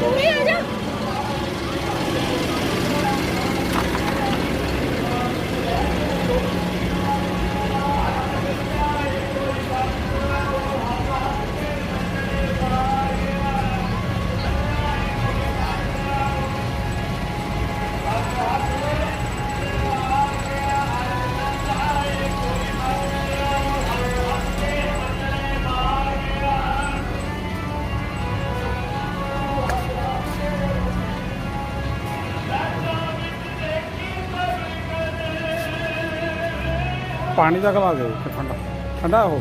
ਪੂਰੀ ਆ ਜਾ। ਪਾਣੀ ਦਾ ਗਲਾ ਦੇ ਠੰਡਾ। ਠੰਡਾ ਹੋ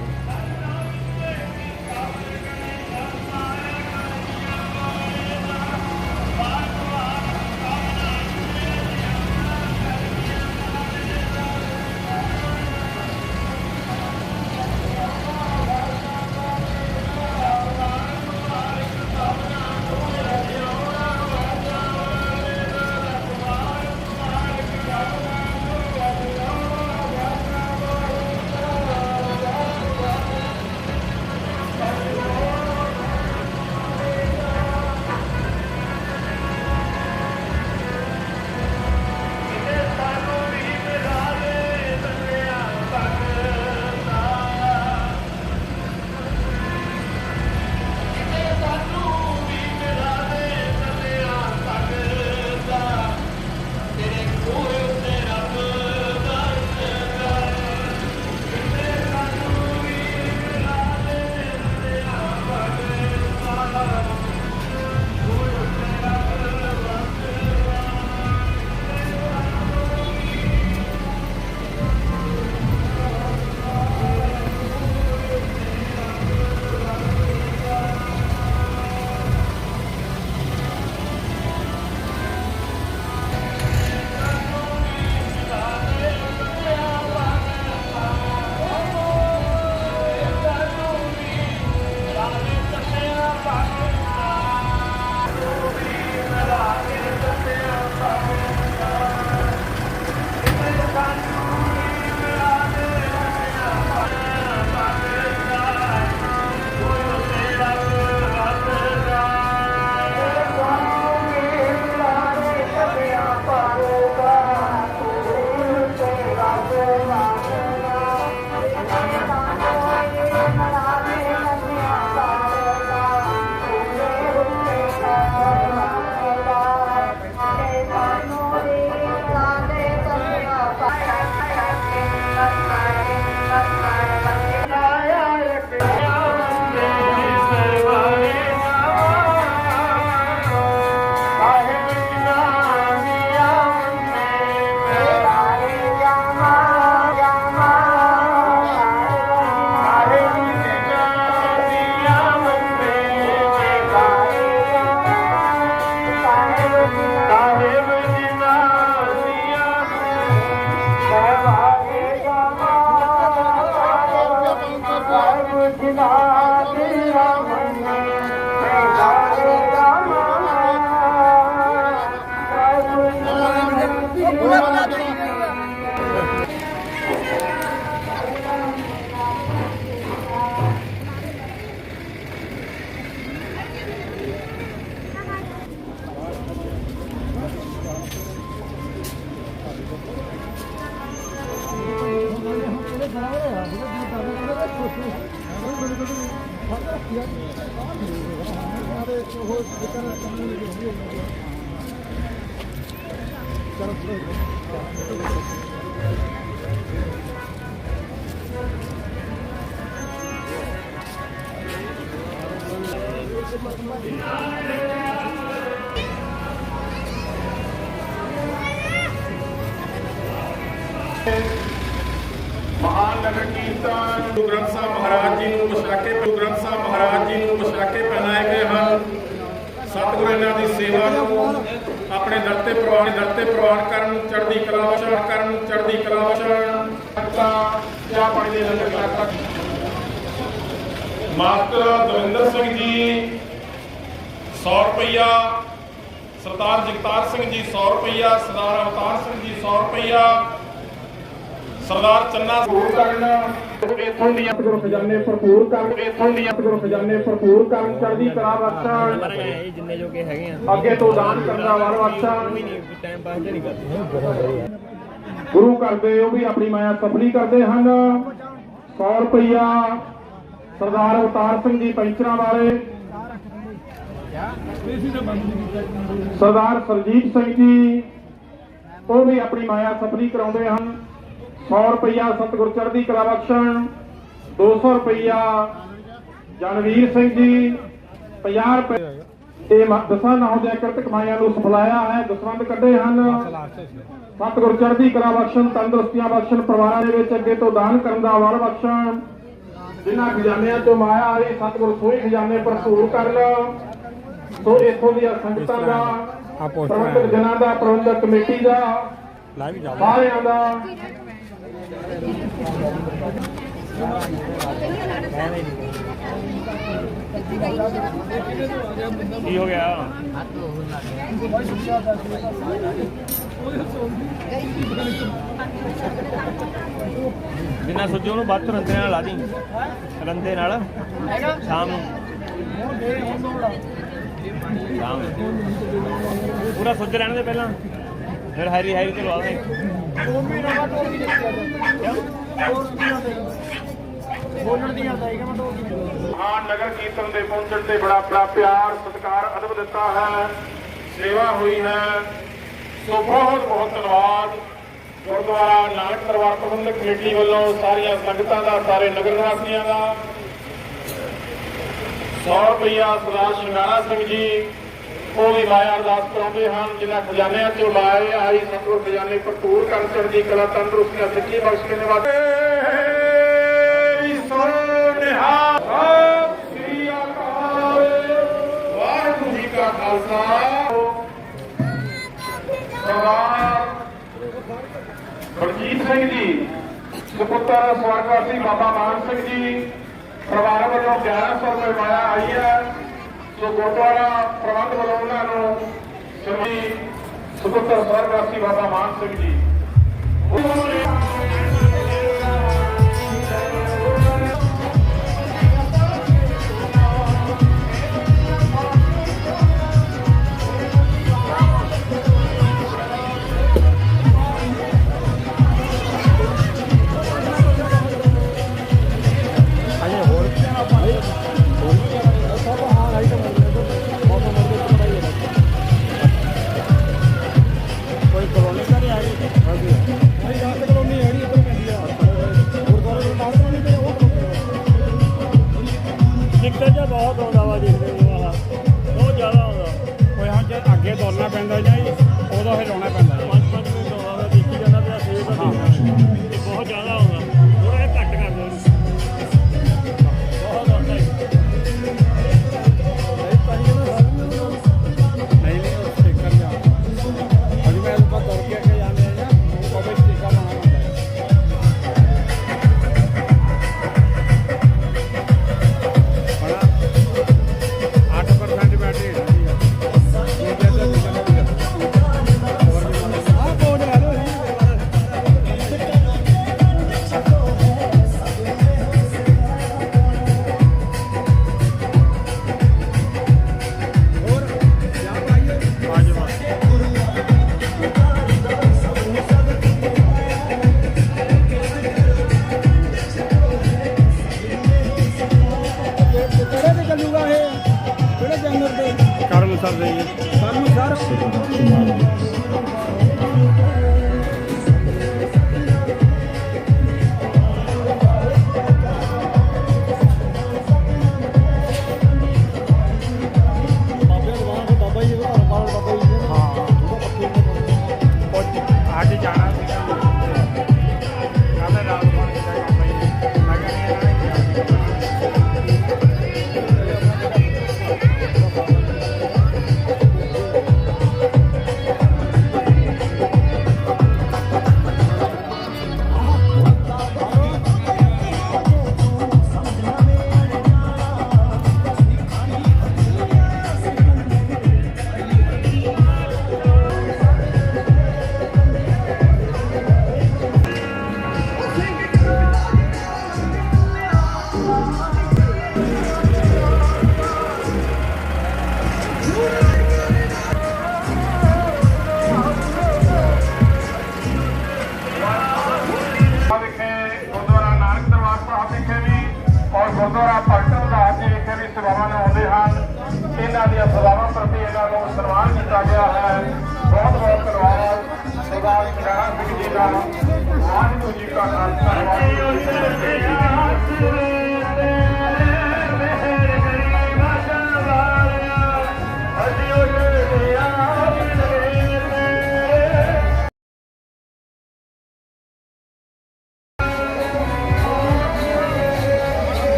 ਮਹਾਨ ਨਗਰ ਕੀਰਤਨ ਗੁਰੂ ਗ੍ਰੰਥ ਸਾਹਿਬ ਮਹਾਰਾਜ ਜੀ ਨੂੰ ਪਛਾਕੇ, ਗੁਰੂ ਗ੍ਰੰਥ ਸਾਹਿਬ ਮਹਾਰਾਜ ਜੀ ਨੂੰ ਪਛਾਕੇ ਪਹਿਨਾਏ ਗਏ ਹਨ। ਸਤਿਗੁਰੂ ਇਹਨਾਂ ਦੀ ਸੇਵਾ ਨੂੰ ਆਪਣੇ ਦਰ ਤੇ ਪ੍ਰਵਾਨ ਦਰ ਤੇ ਪ੍ਰਵਾਨ ਕਰਨ ਚੜ੍ਹਦੀ ਕਲਾ ਬਖਸ਼ਣ ਕਰਨ ਚੜ੍ਹਦੀ ਕਲਾ ਬਖਸ਼ਣ ਤਾਂ ਚਾਹ ਪਾਣੀ ਦੇ ਲੰਗਰ ਕਰਤਾ ਮਾਸਟਰ ਦਵਿੰਦਰ ਸਿੰਘ ਜੀ 100 ਰੁਪਈਆ। ਸਰਦਾਰ ਜਗਤਾਰ ਸਿੰਘ ਜੀ 100 ਰੁਪਈਆ। ਸਰਦਾਰ ਅਵਤਾਰ ਸਿੰਘ ਜੀ 100 ਰੁਪਈਆ। ਸਰਦਾਰ ਚੰਨਾ ਭਰਪੂਰ ਕਰਨ ਇਥੋਂ ਦੀਆਂ ਗੁਰੂ ਖਜ਼ਾਨੇ ਭਰਪੂਰ ਕਰਨ ਇਥੋਂ ਦੀ ਗੁਰੂ ਖਜ਼ਾਨੇ ਭਰਪੂਰ ਕਰਨ ਚੜ੍ਹਦੀ ਕਲਾ ਬਖਸ਼ਣ ਇਹ ਜਿੰਨੇ ਜੋਗੇ ਹੈਗੇ ਆ ਅੱਗੇ ਤੋਂ ਦਾਨ ਕਰਨ ਦਾ ਬਖਸ਼ਣ ਟਾਈਮ ਪਾਸ ਨਹੀਂ ਕਰਦੇ ਗੁਰੂ ਘਰ ਦੇ ਉਹ ਵੀ ਆਪਣੀ ਮਾਇਆ ਸਫਲੀ ਕਰਦੇ ਹਨ। 100 ਰੁਪਈਆ ਸਰਦਾਰ ਅਵਤਾਰ ਸਿੰਘ ਜੀ ਪੈਂਚਰਾਂ ਵਾਲੇ। ਸਰਦਾਰ ਸਰਜੀਤ ਸਿੰਘ ਜੀ, ਉਹ ਵੀ ਆਪਣੀ ਮਾਇਆ ਸਫਲੀ ਕਰਾਉਂਦੇ ਹਨ। 100 ਰੁਪਈਆ ਸਤਿਗੁਰ ਚੜ੍ਹਦੀ ਕਲਾ ਬਖਸ਼ਣ 200 ਰੁਪਈਆ ਜਨਵੀਰ ਸਿੰਘ ਜੀ 50 ਰੁਪਏ ਇਹ ਦਸਾਂ ਨੌਜਵਾਨ ਕਿਰਤ ਕਮਾਈਆਂ ਨੂੰ ਸਫਲਾਇਆ ਹੈ ਦਸਵੰਦ ਕੱਢੇ ਹਨ। ਸਤਿਗੁਰ ਚੜ੍ਹਦੀ ਕਲਾ ਬਖਸ਼ਣ ਤੰਦਰੁਸਤੀਆਂ ਬਖਸ਼ਣ ਪਰਿਵਾਰਾਂ ਦੇ ਵਿੱਚ ਅੱਗੇ ਤੋਂ ਦਾਨ ਕਰਨ ਦਾ ਵਰ ਬਖਸ਼ਣ। ਜਿਨ੍ਹਾਂ ਖਜ਼ਾਨਿਆਂ ਤੋਂ ਮਾਇਆ ਆਈ ਸਤਿਗੁਰ ਸੋਈ ਖਜ਼ਾਨੇ ਭਰਪੂਰ ਕਰਨ ਸੋ ਇਥੋਂ ਦੀਆਂ ਸੰਗਤਾਂ ਦਾ ਪ੍ਰਬੰਧਕ ਜਨਾਂ ਦਾ ਪ੍ਰਬੰਧਕ ਕਮੇਟੀ ਦਾ ਸਾਰਿਆਂ ਦਾ ਕੀ ਹੋ ਗਿਆ? ਬਿਨਾ ਸੋਚੇ ਉਹਨੂੰ ਬਾਅਦ ਚ ਰੰਦੇ ਨਾਲ ਲਾ ਦੀ। ਰੰਦੇ ਨਾਲ। ਸ਼ਾਮ ਨੂੰ। ਸ਼ਾਮ ਨੂੰ। ਪੂਰਾ ਸੁੱਜ ਰਹਿਣ ਦੇ ਪਹਿਲਾਂ। ਫਿਰ ਹਰੀ ਹਰੀ ਤੇ ਲਵਾ ਦੇ। ਹਾਂ, ਨਗਰ ਕੀਰਤਨ ਦੇ ਪਹੁੰਚਣ ਤੇ ਬੜਾ ਬੜਾ ਪਿਆਰ, ਸਤਿਕਾਰ, ਅਦਬ ਦਿੱਤਾ ਹੈ, ਸੇਵਾ ਹੋਈ ਹੈ। ਸੋ ਬਹੁਤ ਬਹੁਤ ਧੰਨਵਾਦ। ਗੁਰਦੁਆਰਾ ਨਾਨਕ ਦਰਬਾਰ ਪ੍ਰਬੰਧਕ ਕਮੇਟੀ ਵੱਲੋਂ ਸਾਰੀਆਂ ਸੰਗਤਾਂ ਦਾ, ਸਾਰੇ ਨਗਰ ਨਿਵਾਸੀਆਂ ਦਾ। 100 ਰੁਪਇਆ ਸਰਦਾਰ ਸ਼ਿੰਗਾਰਾ ਸਿੰਘ ਜੀ ਉਹ ਵੀ ਮਾਇਆ ਅਰਦਾਸ ਕਰਾਉਂਦੇ ਹਨ, ਜਿਨ੍ਹਾਂ ਖਜ਼ਾਨਿਆਂ ਚੋਂ ਲਾਏ ਆਈ ਸਤਿਗੁਰ ਖਜ਼ਾਨੇ ਭਰਪੂਰ ਕਰ ਚੜ੍ਹਦੀ ਕਲਾ ਤੰਦਰੁਸਤੀਆਂ ਸੱਚੀ ਬਖਸ਼ ਕੇ ਨਿਵਾਜੇ ਸੋਨਿਹਾ ਸਤਿ ਸ੍ਰੀ ਅਕਾਲ। ਵਾਹਿਗੁਰੂ ਜੀ ਕਾ ਖਾਲਸਾ। ਸਰਦਾਰ ਬਲਜੀਤ ਸਿੰਘ ਜੀ, ਸੁਪੁੱਤਰ ਸਵਰਗਵਾਸੀ ਬਾਬਾ ਮਾਨ ਸਿੰਘ ਜੀ, ਪਰਿਵਾਰ ਵੱਲੋਂ 1100 ਰੁਪਏ ਮਾਇਆ ਆਈ ਹੈ। ਸੋ ਗੁਰਦੁਆਰਾ ਪ੍ਰਬੰਧ ਵੱਲੋਂ ਉਹਨਾਂ ਨੂੰ ਸ਼੍ਰੀ ਸੁਪੁੱਤਰ ਸਵਰਗਵਾਸੀ ਬਾਬਾ ਮਾਨ ਸਿੰਘ ਜੀ। ਉਹਨਾਂ ਨੇ ਕੋਈ ਜੇ ਪੈਂਦਾ ਜਾਂ ਜੀ ਉਦੋਂ ਹਿਲਾਉਣਾ ਪੈਂਦਾ।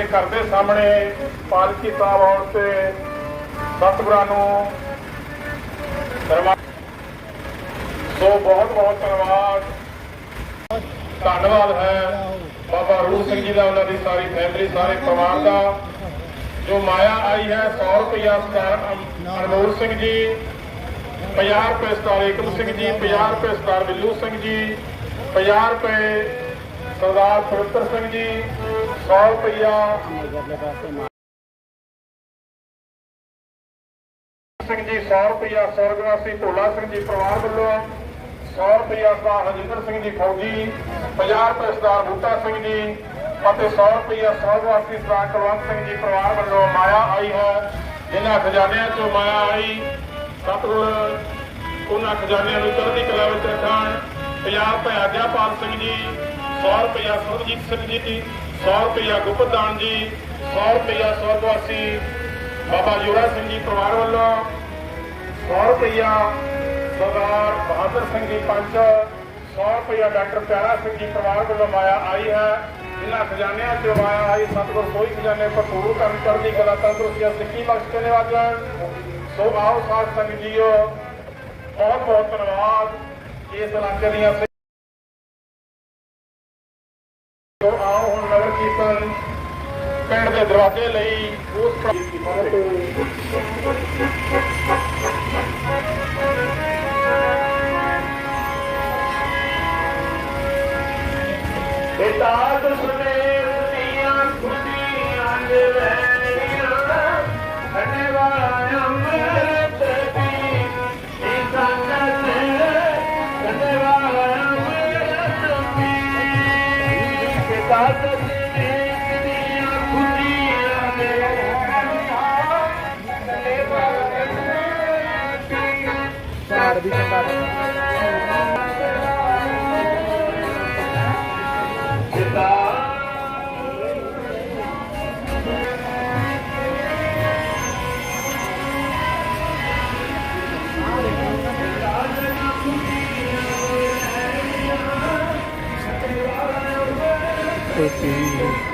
ਦੇ ਘਰ ਦੇ ਸਾਹਮਣੇ ਪਾਲਕੀ ਸਾਹਿਬ ਆਉਣ ਤੇ ਸਤਿਗੁਰਾਂ ਨੂੰ ਸੋ ਬਹੁਤ ਬਹੁਤ ਧੰਨਵਾਦ। ਧੰਨਵਾਦ ਹੈ ਬਾਬਾ ਰੂਪ ਸਿੰਘ ਜੀ ਦਾ, ਉਹਨਾਂ ਦੀ ਸਾਰੀ ਫੈਮਿਲੀ ਸਾਰੇ ਪਰਿਵਾਰ ਦਾ। ਜੋ ਮਾਇਆ ਆਈ ਹੈ 100 ਰੁਪਇਆ ਸਟਾਰ ਅਨਮੋਲ ਸਿੰਘ ਜੀ 50 ਰੁਪਏ ਸਟਾਰ ਏਕਮ ਸਿੰਘ ਜੀ 50 ਰੁਪਏ ਸਟਾਰ ਬਿੱਲੂ ਸਿੰਘ ਜੀ 50 ਰੁਪਏ ਸਰਦਾਰ ਪਵਿੱਤਰ ਸਿੰਘ ਜੀ 100 ਰੁਪਇਆ ਸਿੰਘ ਜੀ 100 ਰੁਪਇਆ ਸਵਰਗਵਾਸੀ ਭੋਲਾ ਸਿੰਘ ਜੀ ਪਰਿਵਾਰ ਵੱਲੋਂ 100 ਰੁਪਇਆ ਸਰਦਾਰ ਹਰਜਿੰਦਰ ਸਿੰਘ ਜੀ ਫੌਜੀ 50 ਰੁਪਏ ਸਰਦਾਰ ਬੂਟਾ ਸਿੰਘ ਜੀ, ਅਤੇ 100 ਰੁਪਇਆ ਸਵਰਗਵਾਸੀ ਸਰਦਾਰ ਕੁਲਵੰਤ ਸਿੰਘ ਜੀ ਪਰਿਵਾਰ ਵੱਲੋਂ ਮਾਇਆ ਆਈ ਹੈ, ਜਿਨ੍ਹਾਂ ਖਜ਼ਾਨਿਆਂ ਚੋਂ ਮਾਇਆ ਆਈ। ਸਤਿਗੁਰ, ਉਹਨਾਂ ਖਜ਼ਾਨਿਆਂ ਨੂੰ ਚੜ੍ਹਦੀ ਕਲਾ ਵਿੱਚ ਰੱਖਣ 50 ਰੁਪਏ ਆਗਿਆਪਾਲ ਸਿੰਘ ਜੀ 100 ਰੁਪਇਆ ਸਰਬਜੀਤ ਸਿੰਘ ਜੀ 100 ਰੁਪਇਆ ਗੁਪਤਦਾਨ ਜੀ 100 ਰੁਪਇਆ ਸਵਰਗਵਾਸੀ ਬਾਬਾ ਜੋੜਾ ਸਿੰਘ ਜੀ ਪਰਿਵਾਰ ਵੱਲੋਂ 100 ਰੁਪਇਆ ਸਰਦਾਰ ਬਹਾਦਰ ਸਿੰਘ ਜੀ ਪੰਚ 100 ਰੁਪਇਆ ਡਾਕਟਰ ਪਿਆਰਾ ਸਿੰਘ ਜੀ ਪਰਿਵਾਰ ਵੱਲੋਂ ਮਾਇਆ ਆਈ ਹੈ। ਇਹਨਾਂ ਖਜ਼ਾਨਿਆਂ ਚੋਂ ਮਾਇਆ ਆਈ, ਸਤਿਗੁਰ ਸੋਈ ਖਜ਼ਾਨੇ ਭਰਪੂਰ ਕਰਨ ਚੜ੍ਹਦੀ ਕਲਾ ਤੰਦਰੁਸਤੀਆਂ ਸਿੱਖੀ ਬਖਸ਼ ਕੇ ਨਿਵਾਜਣ ਸੋ ਆਓ ਸਾਧ ਸੰਗਤ ਜੀਓ ਬਹੁਤ ਬਹੁਤ ਧੰਨਵਾਦ। ਇਸ ਇਲਾਕੇ ਦੀਆਂ ਜੋ ਆਓ ਹੁਣ ਨਗਰ ਕੀਰਤਨ ਪਿੰਡ ਲਈ ਉਸ ਇਤਾਦ ਪੀ ਝਾੜ ਵੀ ਚੰਗਾ ਦਾਨਤ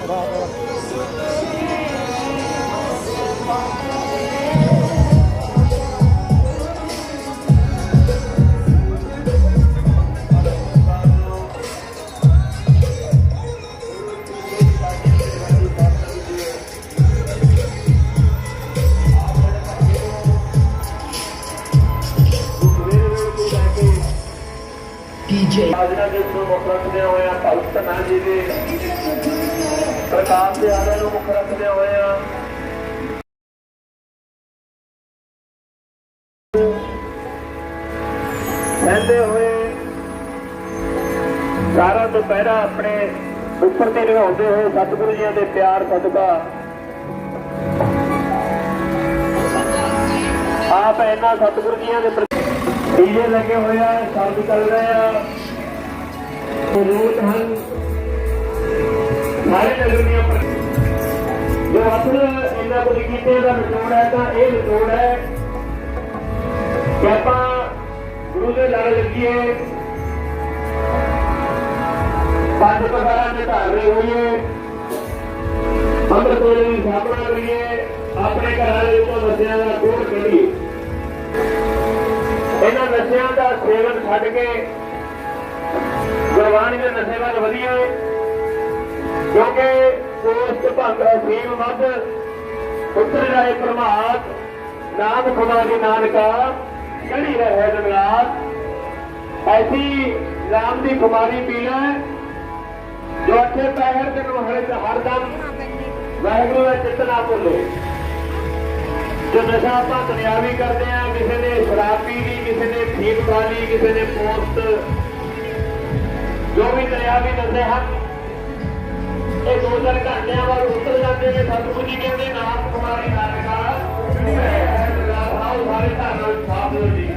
好的，好的。ਰੱਖਦੇ ਹੋਏ ਆ। ਕਹਿੰਦੇ ਹੋਏ ਸਾਰਾ ਦੁਪਹਿਰਾ ਆਪਣੇ ਉੱਪਰ ਤੇ ਨਿਭਾਉਂਦੇ ਹੋਏ ਸਤਿਗੁਰੂ ਜੀਆਂ ਦੇ ਪਿਆਰ ਸਦਕਾ ਆਪ ਇਹਨਾਂ ਸਤਿਗੁਰੂ ਜੀਆਂ ਦੇ ਡੀਜੇ ਲੱਗੇ ਹੋਏ ਆ ਸ਼ਬਦ ਚੱਲ ਰਹੇ ਆ। ਰੂਟ ਹਨ। ਸਾਰੇ ਨਗਰ ਦੀਆਂ ਜੋ ਅਸਲ ਇਹਨਾਂ ਕੋਲ ਕੀਤੇ ਦਾ ਨਿਚੋੜ ਹੈ, ਤਾਂ ਇਹ ਨਿਚੋੜ ਹੈ ਕਿ ਆਪਾਂ ਗੁਰੂ ਦੇ ਲੜ ਲੱਗੀਏ। ਪੰਜ ਪ੍ਰਕਾਰਾਂ ਦੇ ਧਾਰਨੇ ਹੋਈਏ। ਅੰਮ੍ਰਿਤ ਵੇਲੇ ਦੀ ਸਥਾਪਨਾ ਕਰੀਏ। ਆਪਣੇ ਘਰਾਂ ਦੇ ਵਿੱਚੋਂ ਨਸ਼ਿਆਂ ਦਾ ਕੋੜ ਕੱਢੀਏ। ਇਹਨਾਂ ਨਸ਼ਿਆਂ ਦਾ ਸੇਵਨ ਛੱਡ ਕੇ ਗੁਰਬਾਣੀ ਦੇ ਨਸ਼ੇ ਵੱਲ ਵਧੀਏ, ਕਿਉਂਕਿ ਪੋਸਟ ਭੰਗ ਅਸੀਮ ਵੱਧ ਉੱਤਰ ਜਾਏ ਪ੍ਰਮਾਤ ਨਾਮ ਖੁਦਾ ਦੀ ਨਾਨਕਾ ਚੜੀ ਰਹੇ ਜੰਗਲਾਤ। ਐਸੀ ਨਾਮ ਦੀ ਖੁਮਾਰੀ ਪੀ ਜੋ ਅੱਠੇ ਪੈਰ ਤੇ ਨੂੰ ਹਰਦਮ ਵਾਹਿਗੁਰੂ ਦਾ ਚਿੱਤ ਨਾ ਭੁੱਲੋ। ਜੋ ਨਸ਼ਾ ਆਪਾਂ ਦੁਨਿਆਵੀ ਕਰਦੇ ਆ, ਕਿਸੇ ਨੇ ਸ਼ਰਾਬ ਪੀ ਲਈ, ਕਿਸੇ ਨੇ ਫੀਮ ਖਾ ਲਈ, ਕਿਸੇ ਨੇ ਪੋਸਟ ਜੋ ਵੀ ਦੁਨਿਆਵੀ ਨਸ਼ੇ ਹਨ ਇਹ ਦੋ ਚਾਰ ਘੰਟਿਆਂ ਬਾਅਦ ਉਤਰ ਜਾਂਦੇ ਨੇ, ਸਤਿਗੁਰੂ ਜੀ ਕਹਿੰਦੇ ਨਾਮ ਕੁਮਾਰੀ ਨਾਨਕਾ। ਆਓ ਸਾਰੇ ਧੰਨ ਸਾਧ ਲੋ ਜੀ।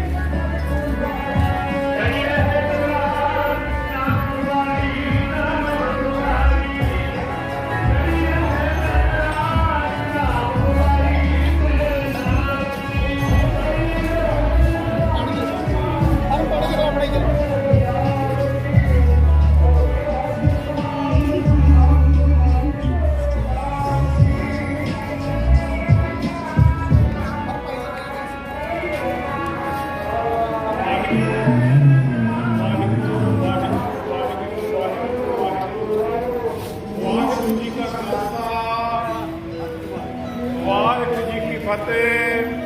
ਫਤਿਹ।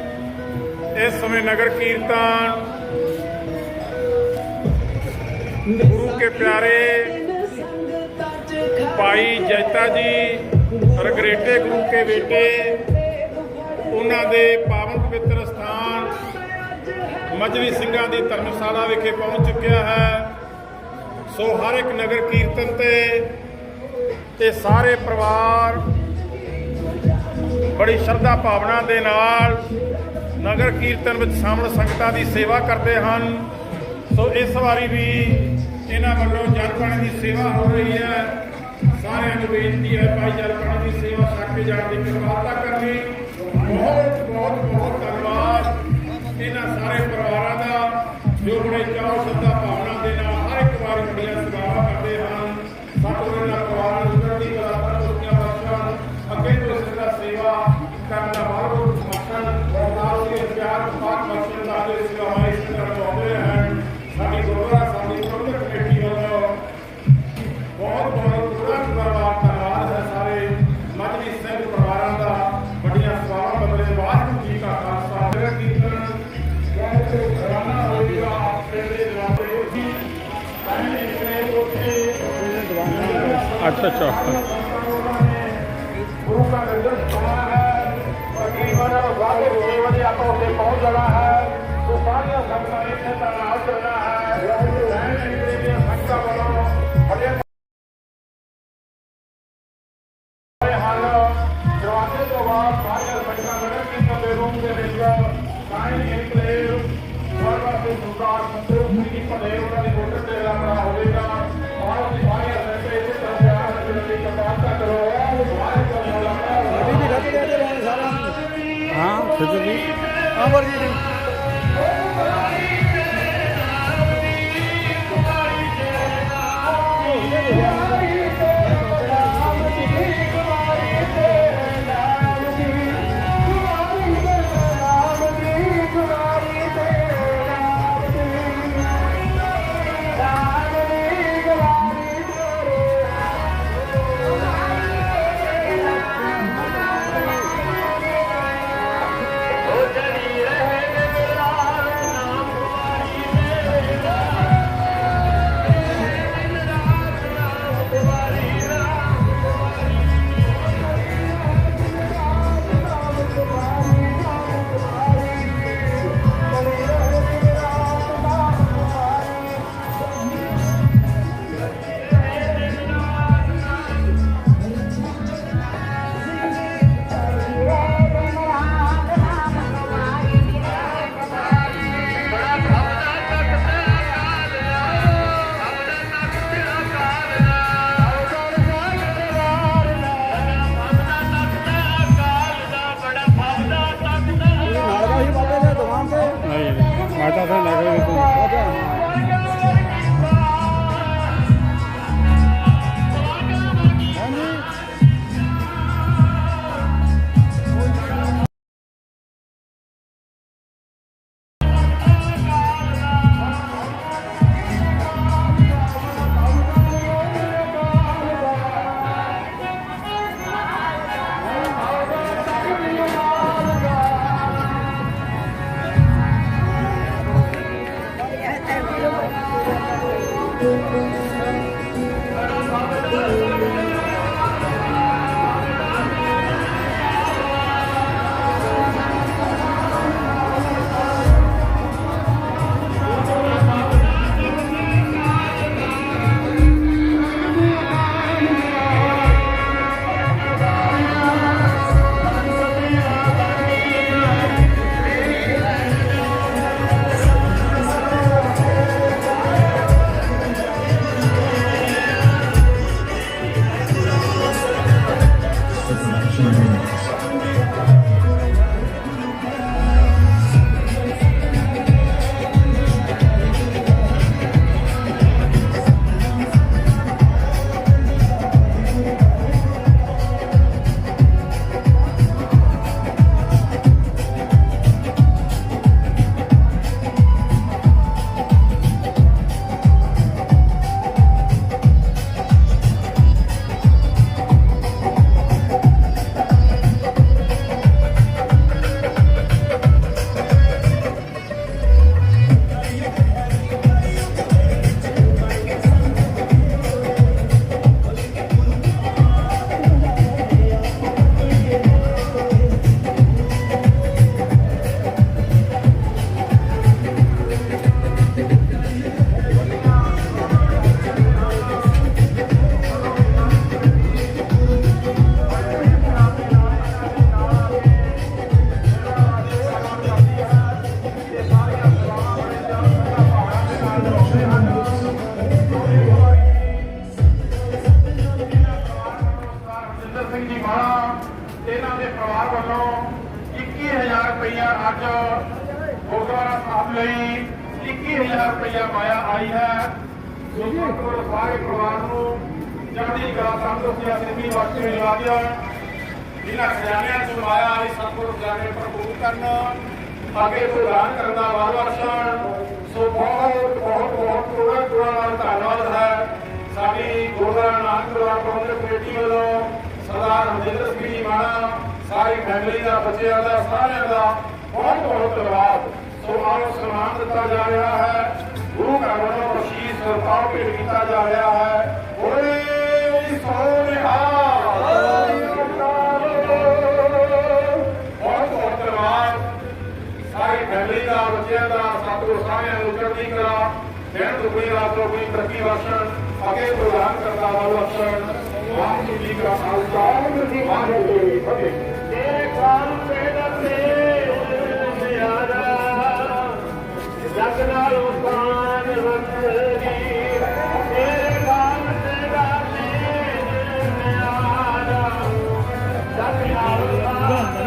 ਇਸ ਸਮੇਂ ਨਗਰ ਕੀਰਤਨ। ਗੁਰੂ ਕੇ ਪਿਆਰੇ ਭਾਈ ਜੈਤਾ ਜੀ, ਰਗਰੇਟੇ ਗੁਰੂ ਕੇ ਬੇਟੇ, ਉਹਨਾਂ ਦੇ ਪਾਵਨ ਪਵਿੱਤਰ ਸਥਾਨ ਮਜਵੀ ਸਿੰਘਾਂ ਦੀ ਧਰਮਸ਼ਾਲਾ ਵਿਖੇ ਪਹੁੰਚ ਚੁੱਕਿਆ ਹੈ। ਸੋ ਹਰ ਇੱਕ ਨਗਰ ਕੀਰਤਨ ਤੇ ਤੇ ਸਾਰੇ ਪਰਿਵਾਰ ਬੜੀ ਸ਼ਰਧਾ ਭਾਵਨਾ ਦੇ ਨਾਲ ਨਗਰ ਕੀਰਤਨ ਵਿੱਚ ਸ਼ਾਮਲ ਸੰਗਤਾਂ ਦੀ ਸੇਵਾ ਕਰਦੇ ਹਨ। ਸੋ ਇਸ ਵਾਰੀ ਵੀ ਇਹਨਾਂ ਵੱਲੋਂ ਜਲ ਪਾਣੀ ਦੀ ਸੇਵਾ ਹੋ ਰਹੀ ਹੈ। ਸਾਰਿਆਂ ਨੂੰ ਬੇਨਤੀ ਹੈ ਭਾਈ ਜਲ ਪਾਣੀ ਦੀ ਸੇਵਾ ਛੱਕ ਜਾਣ ਦੀ ਕਿਰਪਾਲਤਾ ਕਰਨੀ। ਬਹੁਤ ਬਹੁਤ ਬਹੁਤ ਧੰਨਵਾਦ। ਇਹਨਾਂ ਸਾਰੇ ਪਰਿਵਾਰਾਂ ਦਾ ਜੋ ਬੜੇ ਚਾਅ ਸ਼ਰਧਾ ਅੱਛਾ ਅੱਛਾ ਗੁਰੂ ਦਾ ਲੰਗਰ ਸਮਾਂ ਹੈ ਤਕਰੀਬਨ ਵਾਗੇ 6 ਵਜੇ ਆਪਾਂ ਉੱਥੇ ਪਹੁੰਚ ਜਾਣਾ ਹੈ ਸੋ ਸਾਰੀਆਂ ਸੰਗਤਾਂ ਨੇ ਇੱਥੇ ਦਾ ਨਾਲ ਚੱਲਣਾ ਹੈ ਰਹਿਣ ਜਿਹੜੇ ਦੀਆਂ ਸੰਗਤਾਂ ਵੱਲੋਂ ਬੜੇ ਹੋਏ ਹਨ ਦਰਵਾਜ਼ੇ ਤੋਂ ਬਾਹਰ ਹਾਂ 음. ਭੇਟ ਕੀਤਾ ਜਾ ਰਿਹਾ ਹੈ। ਬੋਲੇ ਸੋਹਣਾ ਬਹੁਤ ਬਹੁਤ ਧੰਨਵਾਦ ਸਾਰੀ ਫੈਮਿਲੀ ਦਾ ਬੱਚਿਆਂ ਦਾ ਸਤਿਗੁਰ ਸਾਰਿਆਂ ਨੂੰ ਚੜ੍ਹਦੀ ਕਲਾ ਦਿਨ ਦੁਗਣੀ ਰਾਤ ਤਰੱਕੀ ਬਖਸ਼ਣ ਅੱਗੇ ਪ੍ਰਦਾਨ ਕਰਦਾ ਵਾਲਾ ਬਖਸ਼ਣ ਵਾਹਿਗੁਰੂ ਜੀ ਕਾ ਖਾਲਸਾ, ਵਾਹਿਗੁਰੂ ਜੀ ਕੀ ਫਤਿਹ। Yeah.